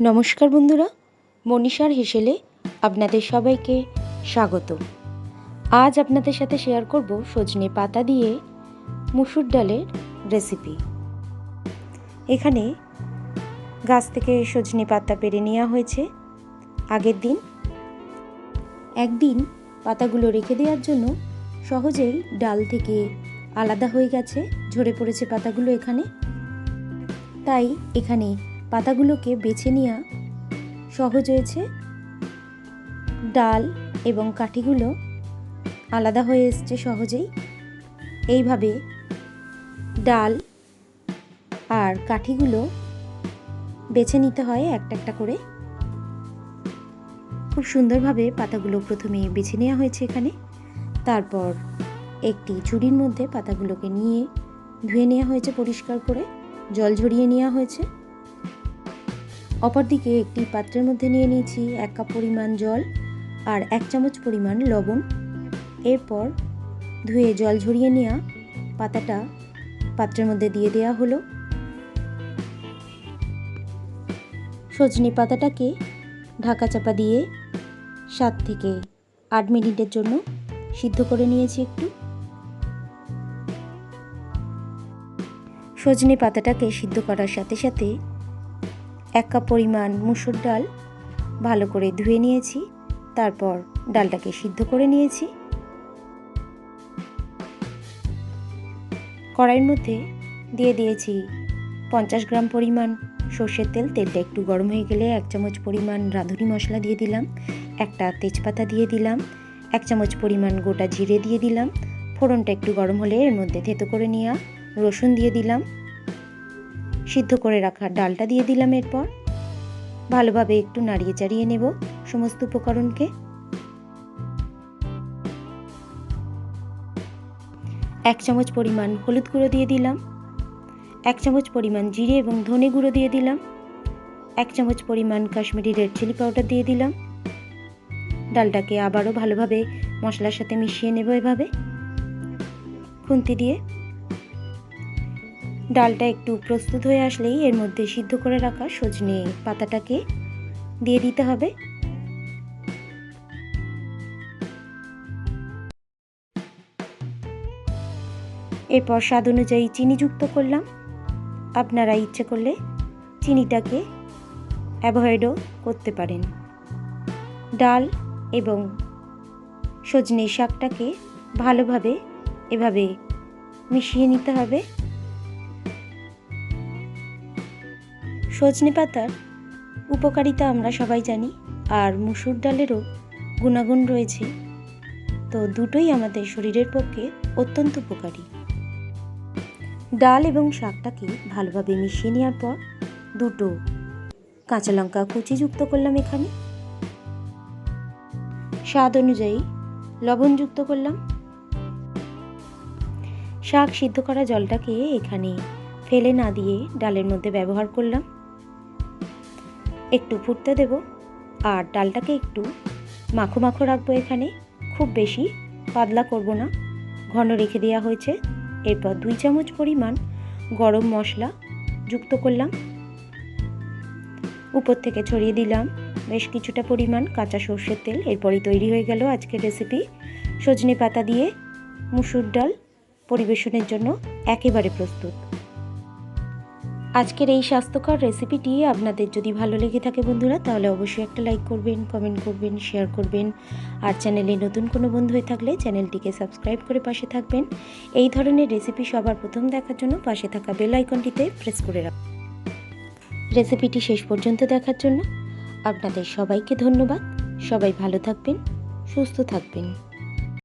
নমস্কার বন্ধুরা, মনীষার হেসেলে আপনাদের সবাইকে স্বাগত আজ আপনাদের সাথে শেয়ার করব সজনে পাতা দিয়ে মুসুর ডালের রেসিপি এখানে গাছ থেকে সজনে পাতা পেরে নেওয়া হয়েছে। আগের দিন একদিন পাতাগুলো রেখে দেওয়ার জন্য সহজেই ডাল থেকে আলাদা হয়ে গেছে, ঝরে পড়েছে পাতাগুলো এখানে। তাই এখানে পাতাগুলোকে বেছে নেওয়া সহজ হয়েছে। ডাল এবং কাঠিগুলো আলাদা হয়ে এসছে সহজেই। এইভাবে ডাল আর কাঠিগুলো বেছে নিতে হয় একটা একটা করে। খুব সুন্দরভাবে পাতাগুলো প্রথমে বেছে নেওয়া হয়েছে এখানে। তারপর একটি ঝুড়ির মধ্যে পাতাগুলোকে নিয়ে ধুয়ে নেওয়া হয়েছে পরিষ্কার করে। জল ঝরিয়ে নেওয়া হয়েছে। অপরদিকে একটি পাত্রের মধ্যে নিয়ে নিয়েছি এক কাপ পরিমাণ জল আর এক চামচ পরিমাণ লবণ। এরপর ধুয়ে জল ঝরিয়ে নেওয়া পাতাটা পাত্রের মধ্যে দিয়ে দেওয়া হলো। সজনে পাতাটাকে ঢাকা চাপা দিয়ে সাত থেকে আট মিনিটের জন্য সিদ্ধ করে নিয়েছি একটু। সজনে পাতাটাকে সিদ্ধ করার সাথে সাথে এক কাপ পরিমাণ মুসুর ডাল ভালো করে ধুয়ে নিয়েছি, তারপর ডালটাকে সিদ্ধ করে নিয়েছি। কড়াইয়ের মধ্যে দিয়ে দিয়েছি পঞ্চাশ গ্রাম পরিমাণ সর্ষের তেল, তেলটা একটু গরম হয়ে গেলে এক চামচ পরিমাণ রাঁধুনি মশলা দিয়ে দিলাম, একটা তেজপাতা দিয়ে দিলাম, এক চামচ পরিমাণ গোটা জিরে দিয়ে দিলাম, ফোড়নটা একটু গরম হলে এর মধ্যে থেতো করে নেওয়া রসুন দিয়ে দিলাম সিদ্ধ করে রাখা ডালটা দিয়ে দিলাম এরপর। ভালোভাবে একটু নাড়িয়ে চাড়িয়ে নেব সমস্ত উপকরণকে। এক চামচ পরিমাণ হলুদ গুঁড়ো দিয়ে দিলাম। এক চামচ পরিমাণ জিরে এবং ধনে গুঁড়ো দিয়ে দিলাম। এক চামচ পরিমাণ কাশ্মীরি রেড চিলি পাউডার দিয়ে দিলাম। ডালটাকে আবারও ভালোভাবে মশলার সাথে মিশিয়ে নেব এভাবে। খুন্তি দিয়ে ডালটা একটু প্রস্তুত হয়ে আসলেই এর মধ্যে সিদ্ধ করে রাখা সজনে পাতাটাকে দিয়ে দিতে হবে। এরপর স্বাদ অনুযায়ী চিনি যুক্ত করলাম। আপনারা ইচ্ছে করলে চিনিটাকে অ্যাভয়েডও করতে পারেন। ডাল এবং সজনে শাকটাকে ভালোভাবে এভাবে মিশিয়ে নিতে হবে। সজনে পাতার উপকারিতা আমরা সবাই জানি, আর মুসুর ডালেরও গুণাগুণ রয়েছে। তো দুটোই আমাদের শরীরের পক্ষে অত্যন্ত উপকারী। ডাল এবং শাকটাকে ভালোভাবে মিশিয়ে নেওয়ার পর দুটো কাঁচা লঙ্কা কুচি যুক্ত করলাম এখানে। স্বাদ অনুযায়ী লবণ যুক্ত করলাম। শাক সিদ্ধ করা জলটাকে এখানে ফেলে না দিয়ে ডালের মধ্যে ব্যবহার করলাম। একটু ফুটতে দেব আর ডালটাকে একটু মাখো মাখো রাখব এখানে। খুব বেশি পাতলা করব না। ঘন রেখে দেওয়া হয়েছে। এরপর দুই চামচ পরিমাণ গরম মশলা যুক্ত করলাম। উপর থেকে ছড়িয়ে দিলাম বেশ কিছুটা পরিমাণ কাঁচা সর্ষের তেল। এরপরই তৈরি হয়ে গেল আজকের রেসিপি সজনে পাতা দিয়ে মুসুর ডাল পরিবেশনের জন্য একেবারে প্রস্তুত। আজকের এই স্বাস্থ্যকর রেসিপিটি আপনাদের যদি ভালো লেগে থাকে বন্ধুরা, তাহলে অবশ্যই একটা লাইক করবেন কমেন্ট করবেন শেয়ার করবেন। আর চ্যানেলে নতুন কোনো বন্ধু হয়ে থাকলে চ্যানেলটিকে সাবস্ক্রাইব করে পাশে থাকবেন। এই ধরনের রেসিপি সবার প্রথম দেখার জন্য পাশে থাকা বেল আইকনটিতে প্রেস করে রাখুন। রেসিপিটি শেষ পর্যন্ত দেখার জন্য আপনাদের সবাইকে ধন্যবাদ। সবাই ভালো থাকবেন, সুস্থ থাকবেন।